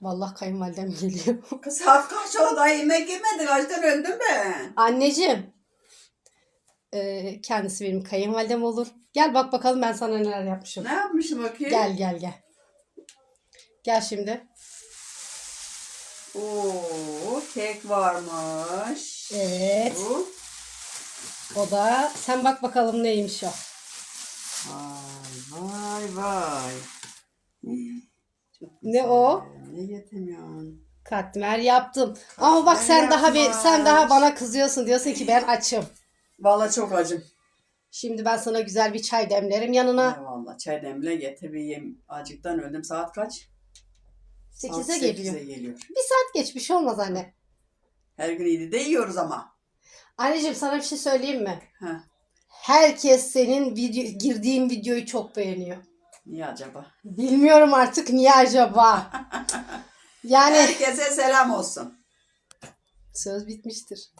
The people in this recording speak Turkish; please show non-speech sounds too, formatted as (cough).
Vallahi kayınvalidem (laughs) geliyor. Kız saat kaç oldu? Daha yemek yemedik. Açtan öldüm ben. Anneciğim. Ee, kendisi benim kayınvalidem olur. Gel bak bakalım ben sana neler yapmışım. Ne yapmışım bakayım? Gel gel gel. Gel şimdi. Oo, kek varmış. Evet. Bu. O da sen bak bakalım neymiş o. Vay vay vay. Ne o? Ne getirmiyorsun? Katmer yaptım. Ama bak sen daha bir sen daha bana kızıyorsun. Diyorsun ki ben açım. Vallahi çok acım. Şimdi ben sana güzel bir çay demlerim yanına. Eyvallah. Çay demle getir bir yem. Acıktan öldüm. Saat kaç? Saat 8'e sekize geliyor. geliyor. Bir saat geçmiş olmaz anne. Her gün 7'de yiyoruz ama. Anneciğim sana bir şey söyleyeyim mi? Heh. Herkes senin video, girdiğin videoyu çok beğeniyor. Niye acaba? Bilmiyorum artık niye acaba. (laughs) Yani Herkese selam olsun. söz bitmiştir.